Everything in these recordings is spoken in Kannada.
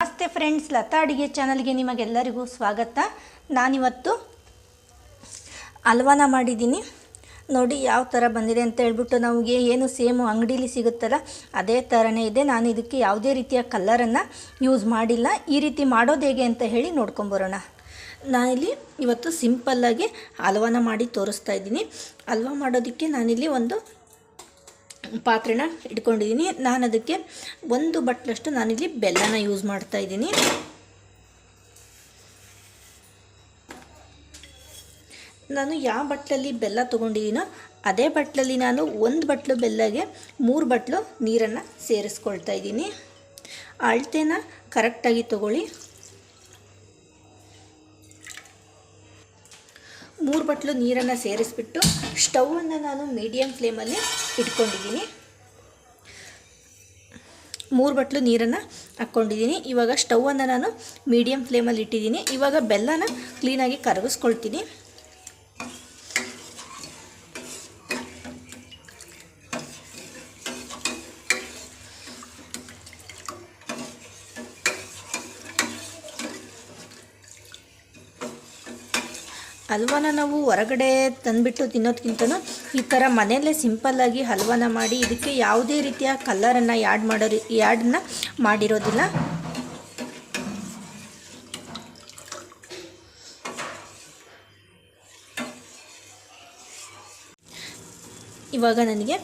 ನಮಸ್ತೆ ಫ್ರೆಂಡ್ಸ್ ಲತಾ ಅಡುಗೆ ಚಾನಲ್ಗೆ ನಿಮಗೆಲ್ಲರಿಗೂ ಸ್ವಾಗತ. ನಾನಿವತ್ತು ಹಲ್ವಾನ ಮಾಡಿದ್ದೀನಿ. ನೋಡಿ ಯಾವ ಥರ ಬಂದಿದೆ ಅಂತ ಹೇಳ್ಬಿಟ್ಟು ನಮಗೆ ಏನು ಸೇಮು ಅಂಗಡೀಲಿ ಸಿಗುತ್ತಲ್ಲ, ಅದೇ ಥರನೇ ಇದೆ. ನಾನು ಇದಕ್ಕೆ ಯಾವುದೇ ರೀತಿಯ ಕಲ್ಲರನ್ನು ಯೂಸ್ ಮಾಡಿಲ್ಲ. ಈ ರೀತಿ ಮಾಡೋದು ಹೇಗೆ ಅಂತ ಹೇಳಿ ನೋಡ್ಕೊಂಬರೋಣ ನಾನಿಲ್ಲಿ ಇವತ್ತು ಸಿಂಪಲ್ಲಾಗಿ ಹಲ್ವಾನ ಮಾಡಿ ತೋರಿಸ್ತಾ ಇದ್ದೀನಿ. ಹಲ್ವಾ ಮಾಡೋದಕ್ಕೆ ನಾನಿಲ್ಲಿ ಒಂದು ಪಾತ್ರೆನ ಇಟ್ಕೊಂಡಿದ್ದೀನಿ. ನಾನು ಅದಕ್ಕೆ ಒಂದು ಬಟ್ಲಷ್ಟು ನಾನಿಲ್ಲಿ ಬೆಲ್ಲನ ಯೂಸ್ ಮಾಡ್ತಾ ಇದ್ದೀನಿ. ನಾನು ಯಾವ ಬಟ್ಲಲ್ಲಿ ಬೆಲ್ಲ ತೊಗೊಂಡಿದ್ದೀನೋ ಅದೇ ಬಟ್ಲಲ್ಲಿ ನಾನು ಒಂದು ಬಟ್ಲು ಬೆಲ್ಲಗೆ ಮೂರು ಬಟ್ಲು ನೀರನ್ನು ಸೇರಿಸ್ಕೊಳ್ತಾ ಇದ್ದೀನಿ. ಅಳತೆನ ಕರೆಕ್ಟಾಗಿ ತಗೊಳ್ಳಿ. ಮೂರು ಬಟ್ಲು ನೀರನ್ನು ಸೇರಿಸ್ಬಿಟ್ಟು ಸ್ಟವನ್ನು ನಾನು ಮೀಡಿಯಮ್ ಫ್ಲೇಮಲ್ಲಿ ಇಟ್ಕೊಂಡಿದ್ದೀನಿ. ಮೂರು ಬಟ್ಲು ನೀರನ್ನು ಹಾಕ್ಕೊಂಡಿದ್ದೀನಿ. ಇವಾಗ ಸ್ಟವನ್ನು ನಾನು ಮೀಡಿಯಮ್ ಫ್ಲೇಮಲ್ಲಿ ಇಟ್ಟಿದ್ದೀನಿ. ಇವಾಗ ಬೆಲ್ಲನ ಕ್ಲೀನಾಗಿ ಕರಗಿಸ್ಕೊಳ್ತೀನಿ. ಹಲ್ವಾನ ನಾವು ಹೊರಗಡೆ ತಂದುಬಿಟ್ಟು ತಿನ್ನೋದಕ್ಕಿಂತನೂ ಈ ಥರ ಮನೆಯಲ್ಲೇ ಸಿಂಪಲ್ಲಾಗಿ ಹಲ್ವಾನ ಮಾಡಿ ಇದಕ್ಕೆ ಯಾವುದೇ ರೀತಿಯ ಕಲ್ಲರನ್ನು ಯಾಡ್ ಮಾಡೋ ಯಾಡನ್ನ ಮಾಡಿರೋದಿಲ್ಲ. ಇವಾಗ ನನಗೆ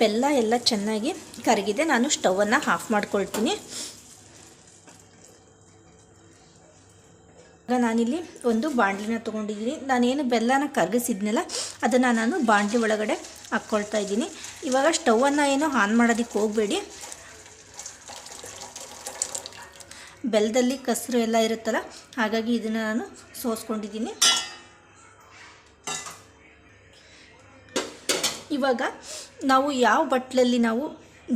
ಬೆಲ್ಲ ಎಲ್ಲ ಚೆನ್ನಾಗಿ ಕರಗಿದೆ. ನಾನು ಸ್ಟವನ್ನು ಆಫ್ ಮಾಡ್ಕೊಳ್ತೀನಿ. ಇವಾಗ ನಾನಿಲ್ಲಿ ಒಂದು ಬಾಂಡ್ಲಿನ ತೊಗೊಂಡಿದ್ದೀನಿ. ನಾನೇನು ಬೆಲ್ಲನ ಕರಗಿಸಿದ್ನಲ್ಲ, ಅದನ್ನು ನಾನು ಬಾಂಡ್ಲಿ ಒಳಗಡೆ ಹಾಕ್ಕೊಳ್ತಾ ಇದ್ದೀನಿ. ಇವಾಗ ಸ್ಟವನ್ನು ಏನು ಆನ್ ಮಾಡೋದಕ್ಕೆ ಹೋಗಬೇಡಿ. ಬೆಲ್ಲದಲ್ಲಿ ಕಸರು ಎಲ್ಲ ಇರುತ್ತಲ್ಲ, ಹಾಗಾಗಿ ಇದನ್ನು ನಾನು ಸೋಸ್ಕೊಂಡಿದ್ದೀನಿ. ಇವಾಗ ನಾವು ಯಾವ ಬಟ್ಲಲ್ಲಿ ನಾವು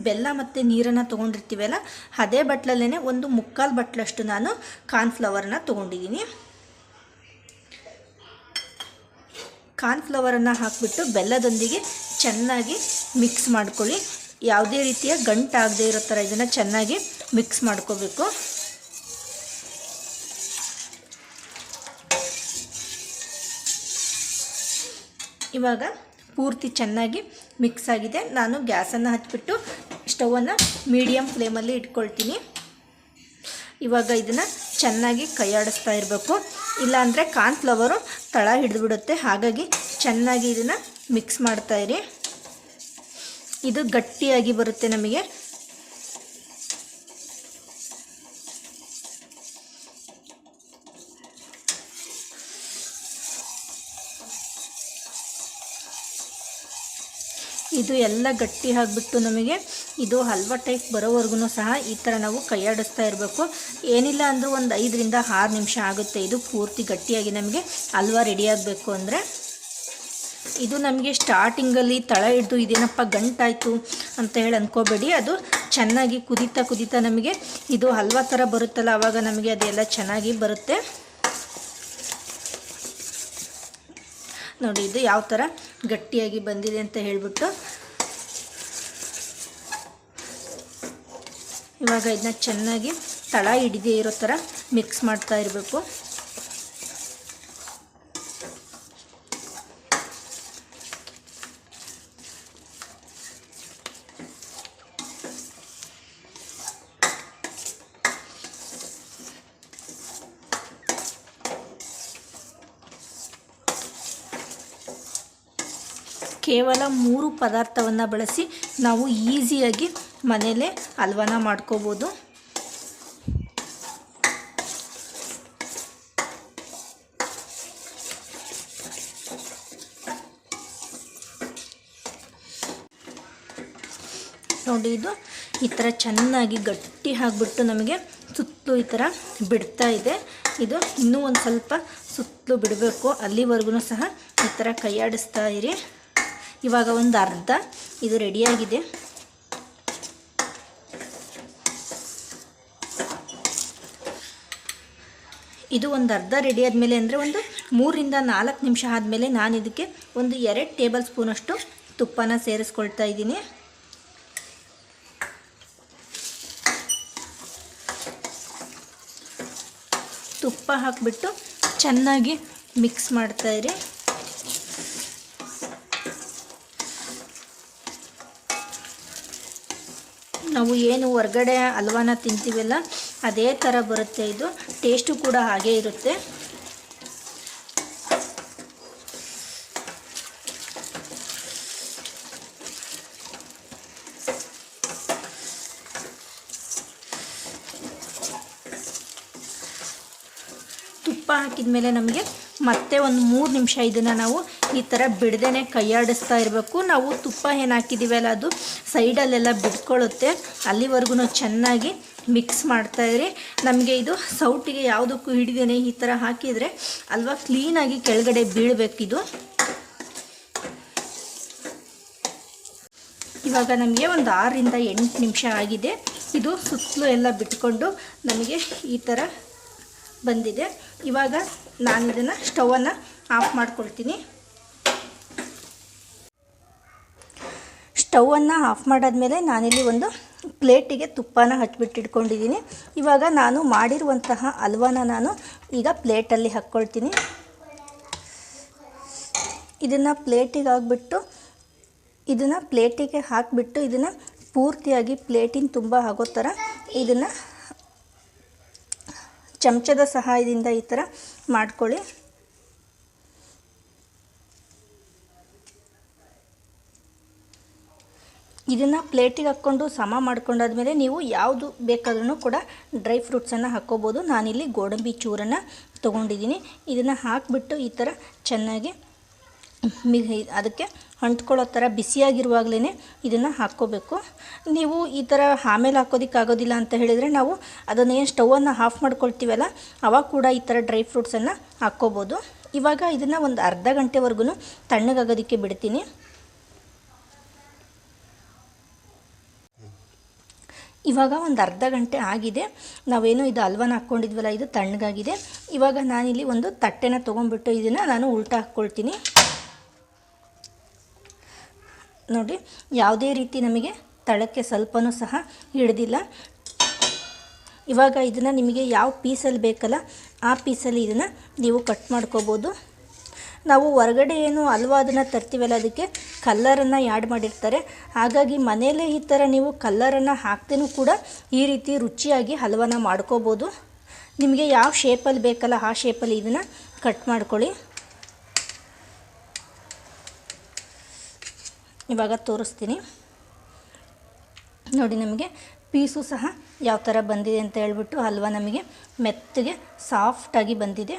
ಬೆಲ್ಲ ಮತ್ತು ನೀರನ್ನು ತೊಗೊಂಡಿರ್ತೀವಲ್ಲ, ಅದೇ ಬಟ್ಲಲ್ಲೇ ಒಂದು ಮುಕ್ಕಾಲು ಬಟ್ಲಷ್ಟು ನಾನು ಕಾರ್ನ್ಫ್ಲವರನ್ನ ತೊಗೊಂಡಿದ್ದೀನಿ. ಕಾರ್ನ್ಫ್ಲವರನ್ನು ಹಾಕಿಬಿಟ್ಟು ಬೆಲ್ಲದೊಂದಿಗೆ ಚೆನ್ನಾಗಿ ಮಿಕ್ಸ್ ಮಾಡ್ಕೊಳ್ಳಿ. ಯಾವುದೇ ರೀತಿಯ ಗಂಟಾಗದೇ ಇರೋ ಥರ ಇದನ್ನು ಚೆನ್ನಾಗಿ ಮಿಕ್ಸ್ ಮಾಡ್ಕೋಬೇಕು. ಇವಾಗ ಪೂರ್ತಿ ಚೆನ್ನಾಗಿ ಮಿಕ್ಸ್ ಆಗಿದೆ. ನಾನು ಗ್ಯಾಸನ್ನು ಹಚ್ಚಿಬಿಟ್ಟು ಸ್ಟವನ್ನು ಮೀಡಿಯಮ್ ಫ್ಲೇಮಲ್ಲಿ ಇಟ್ಕೊಳ್ತೀನಿ. ಇವಾಗ ಇದನ್ನು ಚೆನ್ನಾಗಿ ಕೈಯಾಡಿಸ್ತಾ ಇರಬೇಕು. ಇಲ್ಲಾಂದರೆ ಕಾರ್ನ್ಫ್ಲವರು ತಳ ಹಿಡಿದುಬಿಡುತ್ತೆ. ಹಾಗಾಗಿ ಚೆನ್ನಾಗಿ ಇದನ್ನು ಮಿಕ್ಸ್ ಮಾಡ್ತಾಯಿರಿ ಇದು ಗಟ್ಟಿಯಾಗಿ ಬರುತ್ತೆ ನಮಗೆ. ಇದು ಎಲ್ಲ ಗಟ್ಟಿ ಆಗಿಬಿಟ್ಟು ನಮಗೆ ಇದು ಹಲ್ವಾ ಟೈಪ್ ಬರೋವರೆಗೂ ಸಹ ಈ ಥರ ನಾವು ಕೈಯಾಡಿಸ್ತಾ ಇರಬೇಕು. ಏನಿಲ್ಲ ಅಂದರೂ ಒಂದು ಐದರಿಂದ ಆರು ನಿಮಿಷ ಆಗುತ್ತೆ. ಇದು ಪೂರ್ತಿ ಗಟ್ಟಿಯಾಗಿ ನಮಗೆ ಹಲ್ವಾ ರೆಡಿ ಆಗಬೇಕು ಅಂದರೆ. ಇದು ನಮಗೆ ಸ್ಟಾರ್ಟಿಂಗಲ್ಲಿ ತಳ ಹಿಡ್ದು ಇದೇನಪ್ಪ ಗಂಟಾಯಿತು ಅಂತ ಹೇಳಿ ಅಂದ್ಕೋಬೇಡಿ ಅದು ಚೆನ್ನಾಗಿ ಕುದೀತಾ ಕುದೀತಾ ನಮಗೆ ಇದು ಹಲ್ವಾ ಥರ ಬರುತ್ತಲ್ಲ ಆವಾಗ ನಮಗೆ ಅದೆಲ್ಲ ಚೆನ್ನಾಗಿ ಬರುತ್ತೆ. ನೋಡಿ, ಇದು ಯಾವ ಥರ ಗಟ್ಟಿಯಾಗಿ ಬಂದಿದೆ ಅಂತ ಹೇಳಿಬಿಟ್ಟು ಇವಾಗ ಇದನ್ನ ಚೆನ್ನಾಗಿ ತಳ ಹಿಡಿದೇ ಇರೋ ಥರ ಮಿಕ್ಸ್ ಮಾಡ್ತಾ ಇರಬೇಕು. ಕೇವಲ ಮೂರು ಪದಾರ್ಥವನ್ನು ಬಳಸಿ ನಾವು ಈಸಿಯಾಗಿ ಮನೆಯಲ್ಲೇ ಹಲ್ವಾನ ಮಾಡ್ಕೋಬೋದು. ನೋಡಿ ಇದು ಈ ಥರ ಚೆನ್ನಾಗಿ ಗಟ್ಟಿ ಆಗಿಬಿಟ್ಟು ನಮಗೆ ಸುತ್ತಲೂ ಈ ಥರ ಬಿಡ್ತಾ ಇದೆ. ಇದು ಇನ್ನೂ ಒಂದು ಸ್ವಲ್ಪ ಸುತ್ತಲೂ ಬಿಡಬೇಕು. ಅಲ್ಲಿವರೆಗೂ ಸಹ ಈ ಥರ ಕೈಯಾಡಿಸ್ತಾ ಇರಿ. ಇವಾಗ ಒಂದು ಅರ್ಧ ಇದು ರೆಡಿಯಾಗಿದೆ ಇದು ಒಂದು ಅರ್ಧ ರೆಡಿ ಆದಮೇಲೆ ಅಂದರೆ ಒಂದು ಮೂರಿಂದ ನಾಲ್ಕು ನಿಮಿಷ ಆದಮೇಲೆ ನಾನು ಇದಕ್ಕೆ ಒಂದು ಎರಡು ಟೇಬಲ್ ಸ್ಪೂನಷ್ಟು ತುಪ್ಪನ ಸೇರಿಸ್ಕೊಳ್ತಾ ಇದ್ದೀನಿ. ತುಪ್ಪ ಹಾಕಿಬಿಟ್ಟು ಚೆನ್ನಾಗಿ ಮಿಕ್ಸ್ ಮಾಡ್ತಾಯಿರಿ ನಾವು ಏನು ಹೊರಗಡೆ ಹಲ್ವಾನ ತಿಂತೀವಲ್ಲ, ಅದೇ ಥರ ಬರುತ್ತೆ ಇದು. ಟೇಸ್ಟು ಕೂಡ ಹಾಗೇ ಇರುತ್ತೆ. ತುಪ್ಪ ಹಾಕಿದ ಮೇಲೆ ನಮಗೆ ಮತ್ತೆ ಒಂದು ಮೂರು ನಿಮಿಷ ಇದನ್ನು ನಾವು ಈ ಥರ ಬಿಡದೇ ಕೈಯಾಡಿಸ್ತಾ ಇರಬೇಕು. ನಾವು ತುಪ್ಪ ಏನು ಹಾಕಿದ್ದೀವಲ್ಲ ಅದು ಸೈಡಲ್ಲೆಲ್ಲ ಬಿಡ್ಕೊಳ್ಳುತ್ತೆ ಅಲ್ಲಿವರೆಗೂ ಚೆನ್ನಾಗಿ ಮಿಕ್ಸ್ ಮಾಡ್ತಾಯಿರಿ ನಮಗೆ ಇದು ಸೌಟಿಗೆ ಯಾವುದಕ್ಕೂ ಹಿಡಿದೇನೆ ಈ ಥರ ಹಾಕಿದರೆ ಅಲ್ವಾ ಕ್ಲೀನಾಗಿ ಕೆಳಗಡೆ ಬೀಳಬೇಕಿದು ಇವಾಗ ನಮಗೆ ಒಂದು ಆರರಿಂದ ಎಂಟು ನಿಮಿಷ ಆಗಿದೆ. ಇದು ಸುತ್ತಲೂ ಎಲ್ಲ ಬಿಟ್ಕೊಂಡು ನಮಗೆ ಈ ಥರ ಬಂದಿದೆ. ಇವಾಗ ನಾನು ಇದನ್ನು ಸ್ಟವನ್ನು ಆಫ್ ಮಾಡ್ಕೊಳ್ತೀನಿ. ಸ್ಟವನ್ನು ಆಫ್ ಮಾಡಾದ್ಮೇಲೆ ನಾನಿಲ್ಲಿ ಒಂದು ಪ್ಲೇಟಿಗೆ ತುಪ್ಪನ ಹಚ್ಚಿಬಿಟ್ಟಿಟ್ಕೊಂಡಿದ್ದೀನಿ ಇವಾಗ ನಾನು ಮಾಡಿರುವಂತಹ ಹಲ್ವಾನ ನಾನು ಈಗ ಪ್ಲೇಟಲ್ಲಿ ಹಾಕ್ಕೊಳ್ತೀನಿ. ಇದನ್ನು ಪ್ಲೇಟಿಗೆ ಹಾಕ್ಬಿಟ್ಟು, ಇದನ್ನು ಪ್ಲೇಟಿಗೆ ಹಾಕಿಬಿಟ್ಟು ಇದನ್ನು ಪೂರ್ತಿಯಾಗಿ ಪ್ಲೇಟಿನ ತುಂಬ ಆಗೋ ಥರ ಇದನ್ನು ಚಮಚದ ಸಹಾಯದಿಂದ ಈ ಥರ ಮಾಡ್ಕೊಳ್ಳಿ. ಇದನ್ನು ಪ್ಲೇಟಿಗೆ ಹಾಕ್ಕೊಂಡು ಸಮ ಮಾಡ್ಕೊಂಡಾದ್ಮೇಲೆ ನೀವು ಯಾವುದು ಬೇಕಾದ್ರೂ ಕೂಡ ಡ್ರೈ ಫ್ರೂಟ್ಸನ್ನು ಹಾಕ್ಕೋಬೋದು. ನಾನಿಲ್ಲಿ ಗೋಡಂಬಿ ಚೂರನ್ನು ತೊಗೊಂಡಿದ್ದೀನಿ. ಇದನ್ನು ಹಾಕಿಬಿಟ್ಟು ಈ ಥರ ಚೆನ್ನಾಗಿ ಮಿ ಅದಕ್ಕೆ ಅಂಟ್ಕೊಳ್ಳೋ ಥರ ಬಿಸಿಯಾಗಿರುವಾಗಲೇ ಇದನ್ನು ಹಾಕ್ಕೋಬೇಕು. ನೀವು ಈ ಥರ ಆಮೇಲೆ ಹಾಕೋದಕ್ಕಾಗೋದಿಲ್ಲ ಅಂತ ಹೇಳಿದರೆ ನಾವು ಅದನ್ನೇನು ಸ್ಟವನ್ನು ಆಫ್ ಮಾಡ್ಕೊಳ್ತೀವಲ್ಲ, ಅವಾಗ ಕೂಡ ಈ ಥರ ಡ್ರೈ ಫ್ರೂಟ್ಸನ್ನು ಹಾಕ್ಕೋಬೋದು. ಇವಾಗ ಇದನ್ನು ಒಂದು ಅರ್ಧ ಗಂಟೆವರೆಗೂ ತಣ್ಣಗಾಗೋದಕ್ಕೆ ಬಿಡ್ತೀನಿ. ಇವಾಗ ಒಂದು ಅರ್ಧ ಗಂಟೆ ಆಗಿದೆ. ನಾವೇನು ಇದು ಹಲ್ವನ ಹಾಕ್ಕೊಂಡಿದ್ವಲ್ಲ, ಇದು ತಣ್ಣಗಾಗಿದೆ. ಇವಾಗ ನಾನಿಲ್ಲಿ ಒಂದು ತಟ್ಟೆನ ತೊಗೊಂಡ್ಬಿಟ್ಟು ಇದನ್ನು ನಾನು ಉಲ್ಟಾ ಹಾಕ್ಕೊಳ್ತೀನಿ. ನೋಡಿ, ಯಾವುದೇ ರೀತಿ ನಮಗೆ ತಳಕ್ಕೆ ಸ್ವಲ್ಪನೂ ಸಹ ಹಿಡಿದಿಲ್ಲ. ಇವಾಗ ಇದನ್ನು ನಿಮಗೆ ಯಾವ ಪೀಸಲ್ಲಿ ಬೇಕಲ್ಲ, ಆ ಪೀಸಲ್ಲಿ ಇದನ್ನು ನೀವು ಕಟ್ ಮಾಡ್ಕೋಬೋದು. ನಾವು ಹೊರಗಡೆ ಏನು ಹಲ್ವಾ ಅದನ್ನು ತರ್ತೀವಲ್ಲ, ಅದಕ್ಕೆ ಕಲ್ಲರನ್ನು ಆ್ಯಡ್ ಮಾಡಿರ್ತಾರೆ. ಹಾಗಾಗಿ ಮನೆಯಲ್ಲೇ ಈ ಥರ ನೀವು ಕಲ್ಲರನ್ನು ಹಾಕ್ತೇನೂ ಕೂಡ ಈ ರೀತಿ ರುಚಿಯಾಗಿ ಹಲ್ವಾನ ಮಾಡ್ಕೋಬೋದು. ನಿಮಗೆ ಯಾವ ಶೇಪಲ್ಲಿ ಬೇಕಲ್ಲ, ಆ ಶೇಪಲ್ಲಿ ಇದನ್ನು ಕಟ್ ಮಾಡ್ಕೊಳ್ಳಿ. ಇವಾಗ ತೋರಿಸ್ತೀನಿ. ನೋಡಿ ನಮಗೆ ಪೀಸು ಸಹ ಯಾವ ಥರ ಬಂದಿದೆ ಅಂತ ಹೇಳ್ಬಿಟ್ಟು ಹಲ್ವಾ ನಮಗೆ ಮೆತ್ತಗೆ ಸಾಫ್ಟಾಗಿ ಬಂದಿದೆ.